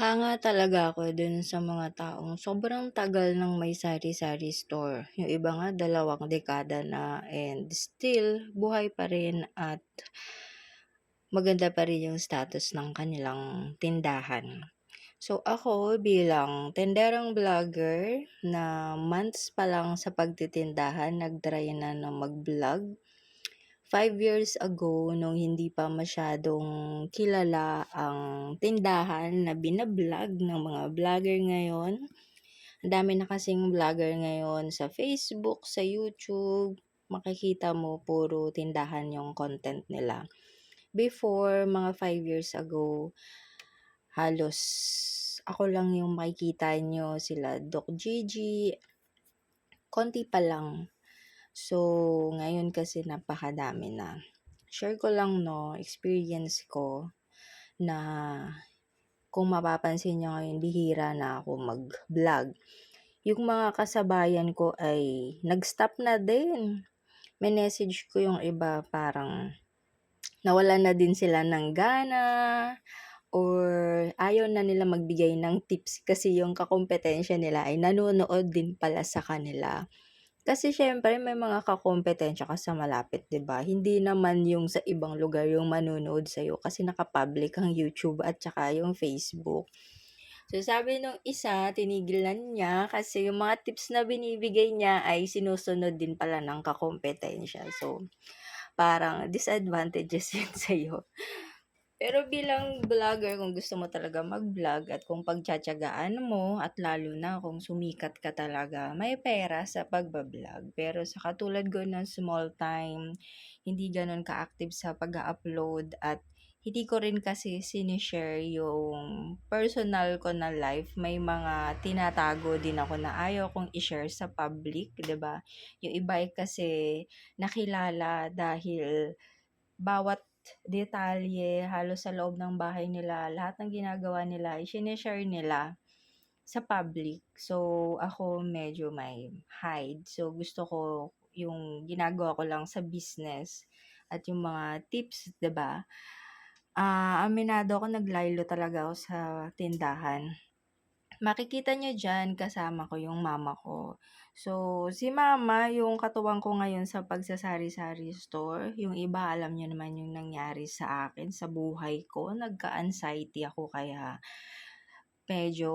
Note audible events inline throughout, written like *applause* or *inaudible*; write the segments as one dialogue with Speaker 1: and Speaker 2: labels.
Speaker 1: Hanga talaga ako dun sa mga taong sobrang tagal ng may sari-sari store. Yung iba nga dalawang dekada na and still buhay pa rin at maganda pa rin yung status ng kanilang tindahan. So ako bilang tenderang vlogger na months pa lang sa pagtitindahan, nag-try na na mag-vlog. Five years ago, nung hindi pa masyadong kilala ang tindahan na binablog ng mga vlogger ngayon. Ang dami na kasing vlogger ngayon sa Facebook, sa YouTube. Makikita mo puro tindahan yung content nila. Before, mga five years ago, halos ako lang yung makikita nyo sila Doc Gigi. Konti pa lang. So, ngayon kasi napakadami na. Share ko lang no, experience ko na kung mapapansin nyo ngayon, bihira na ako mag-vlog. Yung mga kasabayan ko ay nag-stop na din. May message ko yung iba parang nawala na din sila ng gana or ayaw na nila magbigay ng tips kasi yung kakompetensya nila ay nanonood din pala sa kanila. Kasi syempre may mga kakompetensya ka sa malapit, 'di ba? Hindi naman yung sa ibang lugar yung manonood sa iyo kasi naka-public ang YouTube at saka yung Facebook. So sabi nung isa, tinigilan niya kasi yung mga tips na binibigay niya ay sinusunod din pala ng kakompetensya. So parang disadvantages *laughs* yun sa iyo. Pero bilang vlogger, kung gusto mo talaga mag-vlog at kung pagtsatsagaan mo at lalo na kung sumikat ka talaga, may pera sa pagbablog. Pero sa katulad ko ng small time, hindi ganun ka-active sa pag-upload at hindi ko rin kasi sinishare yung personal ko na life. May mga tinatago din ako na ayaw kong i-share sa public, ba? Yung iba kasi nakilala dahil bawat detalye halos sa loob ng bahay nila, lahat ng ginagawa nila, i-share nila sa public. So, ako medyo may hide. So, gusto ko yung ginagawa ko lang sa business at yung mga tips, ba? Ah, aminado ako naglaylo talaga ako sa tindahan. Makikita nyo dyan, kasama ko yung mama ko. So, si mama, yung katuwang ko ngayon sa pagsasari-sari store, yung iba alam nyo naman yung nangyari sa akin, sa buhay ko. Nagka-anxiety ako kaya medyo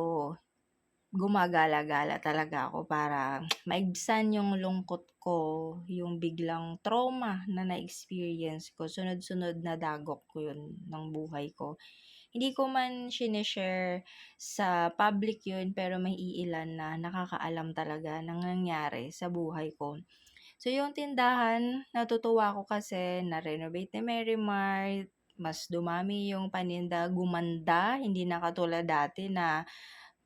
Speaker 1: gumagala-gala talaga ako para maibsan yung lungkot ko, yung biglang trauma na na-experience ko. Sunod-sunod na dagok ko yun ng buhay ko. Hindi ko man sinishare sa public yun, pero may iilan na nakakaalam talaga ng nangyari sa buhay ko. So, yung tindahan, natutuwa ko kasi na-renovate ni Mary Mart, mas dumami yung paninda, gumanda, hindi na katulad dati na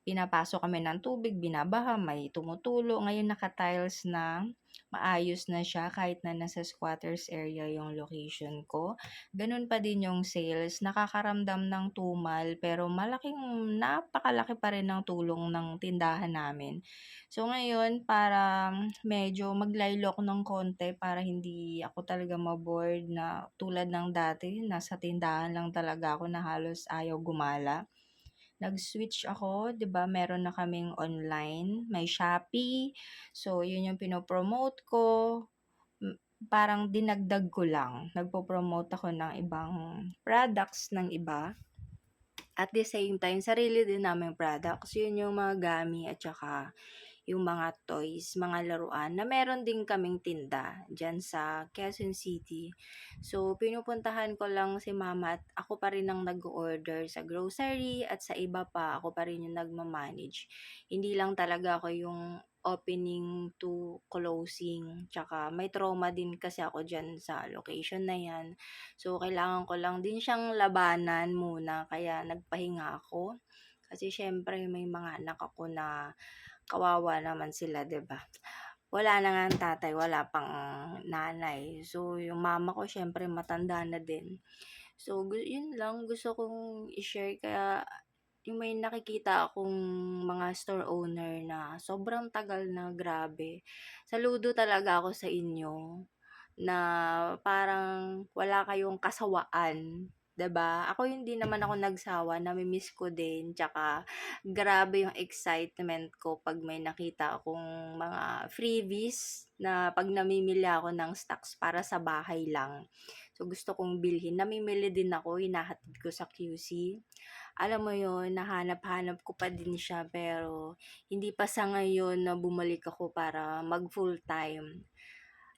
Speaker 1: pinapasok kami ng tubig, binabaha, may tumutulo. Ngayon naka-tiles na, maayos na siya kahit na nasa squatters area yung location ko. Ganun pa din yung sales, nakakaramdam ng tumal pero malaking napakalaki pa rin ng tulong ng tindahan namin. So ngayon para medyo maglaylo ako ng konti para hindi ako talaga maboard na tulad ng dati, nasa tindahan lang talaga ako na halos ayaw gumala nag-switch ako, 'di ba? Meron na kaming online, may Shopee. So, 'yun yung pino-promote ko. Parang dinagdag ko lang. Nagpo-promote ako ng ibang products ng iba. At the same time, sarili din namin products. Yun yung mga gami at saka yung mga toys, mga laruan na meron din kaming tinda dyan sa Quezon City. So, pinupuntahan ko lang si mama at ako pa rin ang nag-order sa grocery at sa iba pa, ako pa rin yung nagmamanage. Hindi lang talaga ako yung opening to closing. Tsaka may trauma din kasi ako dyan sa location na yan. So, kailangan ko lang din siyang labanan muna. Kaya nagpahinga ako. Kasi syempre may mga anak ako na kawawa naman sila, 'di ba? Wala na nga ang tatay, wala pang nanay. So, yung mama ko syempre matanda na din. So, yun lang gusto kong i-share kaya yung may nakikita akong mga store owner na sobrang tagal na grabe. Saludo talaga ako sa inyo na parang wala kayong kasawaan 'di ba? Ako hindi naman ako nagsawa, nami-miss ko din, tsaka grabe yung excitement ko 'pag may nakita akong mga freebies na 'pag namimili ako ng stocks para sa bahay lang. So, gusto kong bilhin, namimili din ako, hinahatid ko sa QC. Alam mo yun, nahanap-hanap ko pa din siya pero hindi pa sa ngayon na bumalik ako para mag full-time.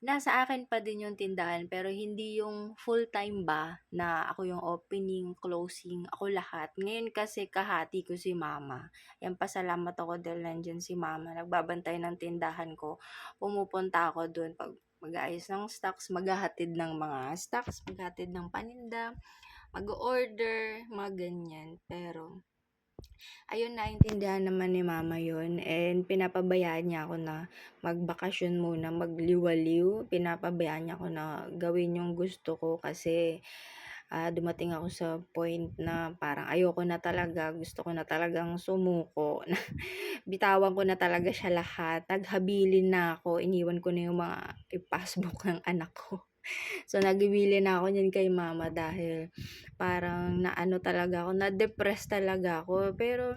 Speaker 1: Nasa akin pa din yung tindahan pero hindi yung full-time ba na ako yung opening, closing, ako lahat. Ngayon kasi kahati ko si mama. Ayan, pasalamat ako dahil nandyan si mama. Nagbabantay ng tindahan ko. Pumupunta ako dun pag mag-aayos ng stocks, maghahatid ng mga stocks, maghahatid ng paninda, mag-order, mga ganyan. Pero Ayun, naintindihan naman ni mama yun and pinapabayaan niya ako na magbakasyon muna, magliwaliw. Pinapabayaan niya ako na gawin yung gusto ko kasi ah, dumating ako sa point na parang ayoko na talaga, gusto ko na talagang sumuko. na *laughs* Bitawan ko na talaga siya lahat. Naghabilin na ako, iniwan ko na yung mga i-passbook *laughs* ng anak ko. *laughs* So, nagwili na ako niyan kay mama dahil parang naano talaga ako, na-depress talaga ako. Pero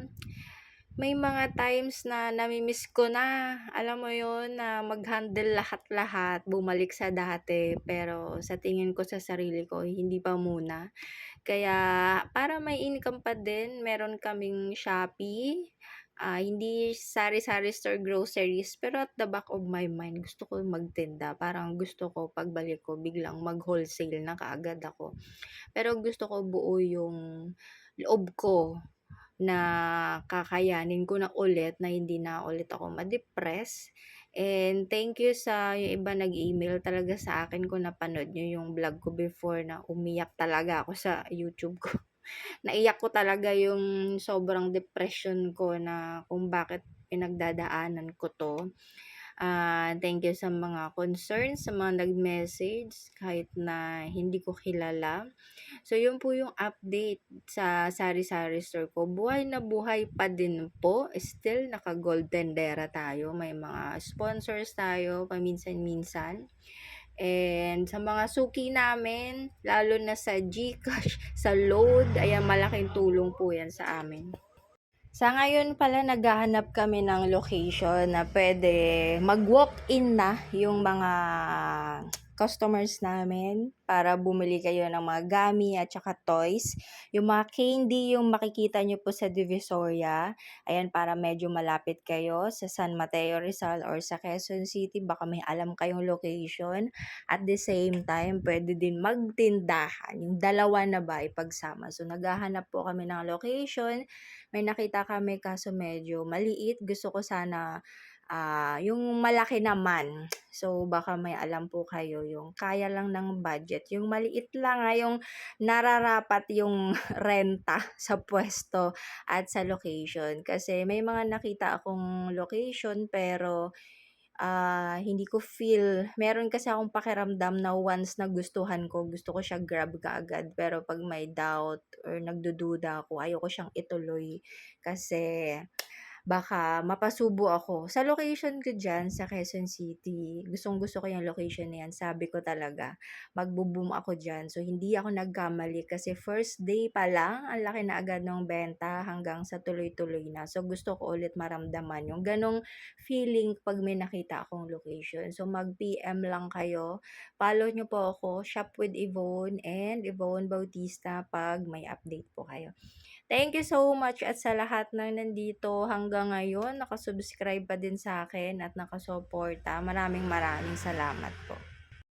Speaker 1: may mga times na nami-miss ko na, alam mo yun, na mag-handle lahat-lahat, bumalik sa dati. Pero sa tingin ko sa sarili ko, hindi pa muna. Kaya para may income pa din, meron kaming Shopee. Ah, hindi sari-sari store groceries, pero at the back of my mind, gusto ko magtinda. Parang gusto ko pagbalik ko, biglang mag-wholesale na kaagad ako. Pero gusto ko buo yung loob ko na kakayanin ko na ulit na hindi na ulit ako ma-depress. And thank you sa yung iba nag-email talaga sa akin kung napanood nyo yung vlog ko before na umiyak talaga ako sa YouTube ko. Naiyak ko talaga yung sobrang depression ko na kung bakit pinagdadaanan ko 'to. Ah, thank you sa mga concerns, sa mga nag-message kahit na hindi ko kilala. So, yun po yung update sa sari-sari store ko. Buhay na buhay pa din po. Still, naka-gold tendera tayo. May mga sponsors tayo paminsan-minsan. And sa mga suki namin, lalo na sa GCash, *laughs* sa load, ayan, malaking tulong po yan sa amin. Sa ngayon pala, naghahanap kami ng location na pwede mag-walk-in na yung mga customers namin para bumili kayo ng mga gami at saka toys. Yung mga candy, yung makikita nyo po sa Divisoria. Ayan, para medyo malapit kayo sa San Mateo Rizal or sa Quezon City. Baka may alam kayong location. At the same time, pwede din magtindahan. Yung dalawa na ba ipagsama. So, naghahanap po kami ng location. May nakita kami kaso medyo maliit. Gusto ko sana Ah, yung malaki naman. So, baka may alam po kayo yung kaya lang ng budget. Yung maliit lang, ah, yung nararapat yung *laughs* renta sa puwesto at sa location. Kasi may mga nakita akong location pero ah, hindi ko feel meron kasi akong pakiramdam na once nagustuhan ko, gusto ko siya grab kaagad. Pero 'pag may doubt or nagdududa ako, ayoko siyang ituloy kasi baka mapasubo ako. Sa location ko diyan sa Quezon City, gustong-gusto ko yung location na yan. Sabi ko talaga, magbo-boom ako diyan. So, hindi ako nagkamali kasi first day pa lang, ang laki na agad ng benta hanggang sa tuloy-tuloy na. So, gusto ko ulit maramdaman yung ganong feeling pag may nakita akong location. So, mag-PM lang kayo. Follow nyo po ako, Shop with Yvonne and Yvonne Bautista pag may update po kayo. Thank you so much at sa lahat ng nandito hanggang ngayon, nakasubscribe pa din sa akin at nakasuporta. Maraming maraming salamat po.